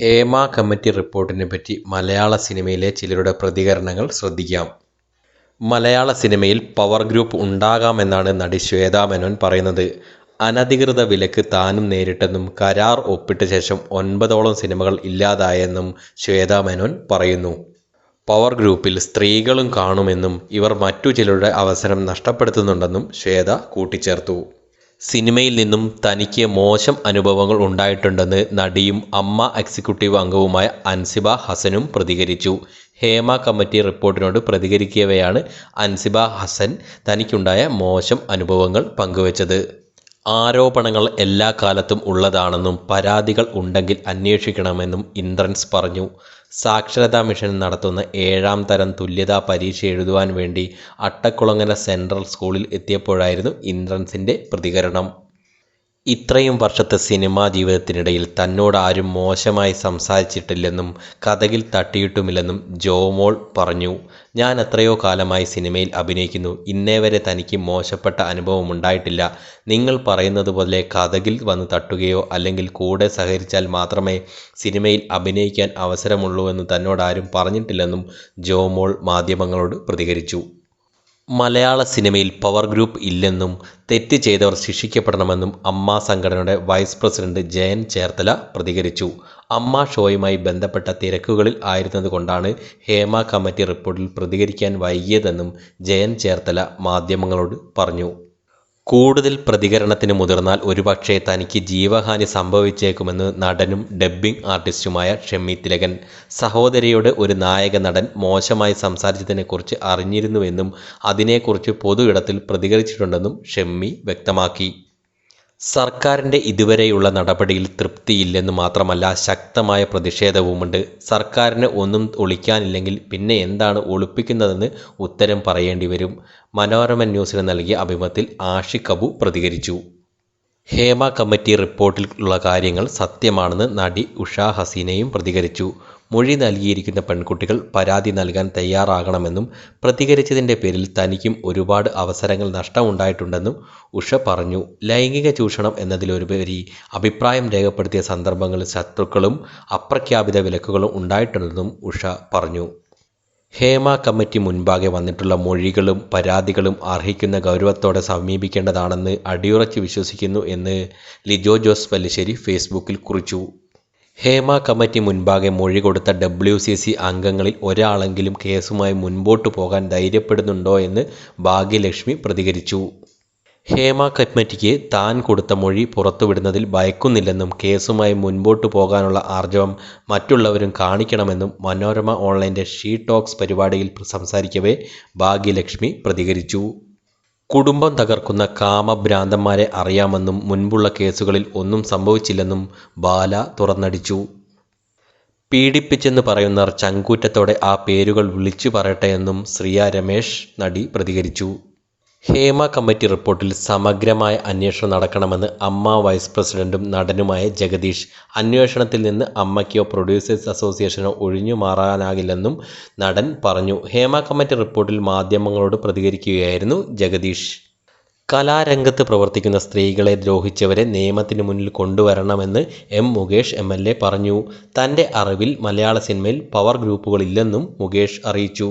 Hema committee റിപ്പോർട്ടിനെ പറ്റി മലയാള സിനിമയിലെ ചിലരുടെ പ്രതികരണങ്ങൾ ശ്രദ്ധിക്കാം. മലയാള സിനിമയിൽ പവർ ഗ്രൂപ്പ് ഉണ്ടാകാമെന്നാണ് നടി ശ്വേതാ മേനോൻ പറയുന്നത്. അനധികൃത വിലക്ക് താനും നേരിട്ടെന്നും കരാർ ഒപ്പിട്ട ശേഷം ഒൻപതോളം സിനിമകൾ ഇല്ലാതായെന്നും ശ്വേതാ മേനോൻ പറയുന്നു. പവർ ഗ്രൂപ്പിൽ സ്ത്രീകളും കാണുമെന്നും ഇവർ മറ്റു ചിലരുടെ അവസരം നഷ്ടപ്പെടുത്തുന്നുണ്ടെന്നും ശ്വേത കൂട്ടിച്ചേർത്തു. സിനിമയിൽ നിന്നും തനിക്ക് മോശം അനുഭവങ്ങൾ ഉണ്ടായിട്ടുണ്ടെന്ന് നടിയും അമ്മ എക്സിക്യൂട്ടീവ് അംഗവുമായ അൻസിബ ഹസനും പ്രതികരിച്ചു. ഹേമ കമ്മിറ്റി റിപ്പോർട്ടിനോട് പ്രതികരിക്കവെയാണ് അൻസിബ ഹസൻ തനിക്കുണ്ടായ മോശം അനുഭവങ്ങൾ പങ്കുവച്ചത്. ആരോപണങ്ങൾ എല്ലാ കാലത്തും ഉള്ളതാണെന്നും പരാതികൾ ഉണ്ടെങ്കിൽ അന്വേഷിക്കണമെന്നും ഇന്ദ്രൻസ് പറഞ്ഞു. സാക്ഷരതാ മിഷൻ നടത്തുന്ന ഏഴാം തരം തുല്യതാ പരീക്ഷ എഴുതുവാൻ വേണ്ടി അട്ടക്കുളങ്ങര സെൻട്രൽ സ്കൂളിൽ എത്തിയപ്പോഴായിരുന്നു ഇന്ദ്രൻസിന്റെ പ്രതികരണം. ഇത്രയും വർഷത്തെ സിനിമാ ജീവിതത്തിനിടയിൽ തന്നോട് ആരും മോശമായി സംസാരിച്ചിട്ടില്ലെന്നും കഥകിൽ തട്ടിയിട്ടുമില്ലെന്നും ജോമോൾ പറഞ്ഞു. ഞാൻ എത്രയോ കാലമായി സിനിമയിൽ അഭിനയിക്കുന്നു. ഇന്നേ വരെ തനിക്ക് മോശപ്പെട്ട അനുഭവം ഉണ്ടായിട്ടില്ല. നിങ്ങൾ പറയുന്നത് പോലെ കഥകിൽ വന്ന് തട്ടുകയോ അല്ലെങ്കിൽ കൂടെ സഹകരിച്ചാൽ മാത്രമേ സിനിമയിൽ അഭിനയിക്കാൻ അവസരമുള്ളൂ എന്ന് തന്നോട് ആരും പറഞ്ഞിട്ടില്ലെന്നും ജോമോൾ മാധ്യമങ്ങളോട് പ്രതികരിച്ചു. മലയാള സിനിമയിൽ പവർ ഗ്രൂപ്പ് ഇല്ലെന്നും തെറ്റ് ചെയ്തവർ ശിക്ഷിക്കപ്പെടണമെന്നും അമ്മ സംഘടനയുടെ വൈസ് പ്രസിഡന്റ് ജയൻ ചേർത്തല പ്രതികരിച്ചു. അമ്മ ഷോയുമായി ബന്ധപ്പെട്ട തിരക്കുകളിൽ ആയിരുന്നതുകൊണ്ടാണ് ഹേമ കമ്മിറ്റി റിപ്പോർട്ടിൽ പ്രതികരിക്കാൻ വൈകിയതെന്നും ജയൻ ചേർത്തല മാധ്യമങ്ങളോട് പറഞ്ഞു. കൂടുതൽ പ്രതികരണത്തിന് മുതിർന്നാൽ ഒരുപക്ഷേ തനിക്ക് ജീവഹാനി സംഭവിച്ചേക്കുമെന്ന് നടനും ഡബ്ബിംഗ് ആർട്ടിസ്റ്റുമായ ഷെമ്മി തിലകൻ സഹോദരിയോട് ഒരു നായക നടൻ മോശമായി സംസാരിച്ചതിനെക്കുറിച്ച് അറിഞ്ഞിരുന്നുവെന്നും അതിനെക്കുറിച്ച് പൊതു ഇടത്തിൽ പ്രതികരിച്ചിട്ടുണ്ടെന്നും ഷെമ്മി വ്യക്തമാക്കി. സർക്കാരിന്റെ ഇതുവരെയുള്ള നടപടിയിൽ തൃപ്തിയില്ലെന്ന് മാത്രമല്ല ശക്തമായ പ്രതിഷേധവുമുണ്ട്. സർക്കാരിന് ഒന്നും ഒളിക്കാനില്ലെങ്കിൽ പിന്നെ എന്താണ് ഒളിപ്പിക്കുന്നതെന്ന് ഉത്തരം പറയേണ്ടി വരും. മനോരമ ന്യൂസിന് നൽകിയ അഭിമുഖത്തിൽ ആഷിഖ് അബു പ്രതികരിച്ചു. ഹേമ കമ്മിറ്റി റിപ്പോർട്ടിലുള്ള കാര്യങ്ങൾ സത്യമാണെന്ന് നടി ഉഷാ ഹസീനയും പ്രതികരിച്ചു. മൊഴി നൽകിയിരിക്കുന്ന പെൺകുട്ടികൾ പരാതി നൽകാൻ തയ്യാറാകണമെന്നും പ്രതികരിച്ചതിന്റെ പേരിൽ തനിക്കും ഒരുപാട് അവസരങ്ങൾ നഷ്ടമുണ്ടായിട്ടുണ്ടെന്നും ഉഷ പറഞ്ഞു. ലൈംഗിക ചൂഷണം എന്നതിലൊരുപരി അഭിപ്രായം രേഖപ്പെടുത്തിയ സന്ദർഭങ്ങളിൽ ശത്രുക്കളും അപ്രഖ്യാപിത വിലക്കുകളും ഉണ്ടായിട്ടുണ്ടെന്നും ഉഷ പറഞ്ഞു. ഹേമ കമ്മിറ്റി മുൻപാകെ വന്നിട്ടുള്ള മൊഴികളും പരാതികളും അർഹിക്കുന്ന ഗൗരവത്തോടെ സമീപിക്കേണ്ടതാണെന്ന് അടിയുറച്ച് വിശ്വസിക്കുന്നു എന്ന് ലിജോ ജോസ് പല്ലിശ്ശേരി ഫേസ്ബുക്കിൽ കുറിച്ചു. ഹേമ കമ്മിറ്റി മുൻപാകെ മൊഴി കൊടുത്ത ഡബ്ല്യു സി സി അംഗങ്ങളിൽ ഒരാളെങ്കിലും കേസുമായി മുൻപോട്ടു പോകാൻ ധൈര്യപ്പെടുന്നുണ്ടോ എന്ന് ഭാഗ്യലക്ഷ്മി പ്രതികരിച്ചു. ഹേമ കമ്മിറ്റിക്ക് താൻ കൊടുത്ത മൊഴി പുറത്തുവിടുന്നതിൽ ഭയക്കുന്നില്ലെന്നും കേസുമായി മുൻപോട്ടു പോകാനുള്ള ആർജവം മറ്റുള്ളവരും കാണിക്കണമെന്നും മനോരമ ഓൺലൈന്റെ ഷീ ടോക്സ് പരിപാടിയിൽ സംസാരിക്കവേ ഭാഗ്യലക്ഷ്മി പ്രതികരിച്ചു. കുടുംബം തകർക്കുന്ന കാമഭ്രാന്തന്മാരെ അറിയാമെന്നും മുൻപുള്ള കേസുകളിൽ ഒന്നും സംഭവിച്ചില്ലെന്നും ബാല തുറന്നടിച്ചു. പീഡിപ്പിച്ചെന്ന് പറയുന്നവർ ചങ്കൂറ്റത്തോടെ ആ പേരുകൾ വിളിച്ചു പറയട്ടെ എന്നും ശ്രീയ രമേശ് നടി പ്രതികരിച്ചു. ഹേമ കമ്മിറ്റി റിപ്പോർട്ടിൽ സമഗ്രമായ അന്വേഷണം നടക്കണമെന്ന് അമ്മ വൈസ് പ്രസിഡന്റും നടനുമായ ജഗദീഷ് അന്വേഷണത്തിൽ നിന്ന് അമ്മയ്ക്കോ പ്രൊഡ്യൂസേഴ്സ് അസോസിയേഷനോ ഒഴിഞ്ഞു മാറാനാകില്ലെന്നും നടൻ പറഞ്ഞു. ഹേമ കമ്മിറ്റി റിപ്പോർട്ടിൽ മാധ്യമങ്ങളോട് പ്രതികരിക്കുകയായിരുന്നു ജഗദീഷ്. കലാരംഗത്ത് പ്രവർത്തിക്കുന്ന സ്ത്രീകളെ ദ്രോഹിച്ചവരെ നിയമത്തിന് മുന്നിൽ കൊണ്ടുവരണമെന്ന് M Mukesh M L A പറഞ്ഞു. തന്റെ അറിവിൽ മലയാള സിനിമയിൽ പവർ ഗ്രൂപ്പുകളില്ലെന്നും മുകേഷ് അറിയിച്ചു.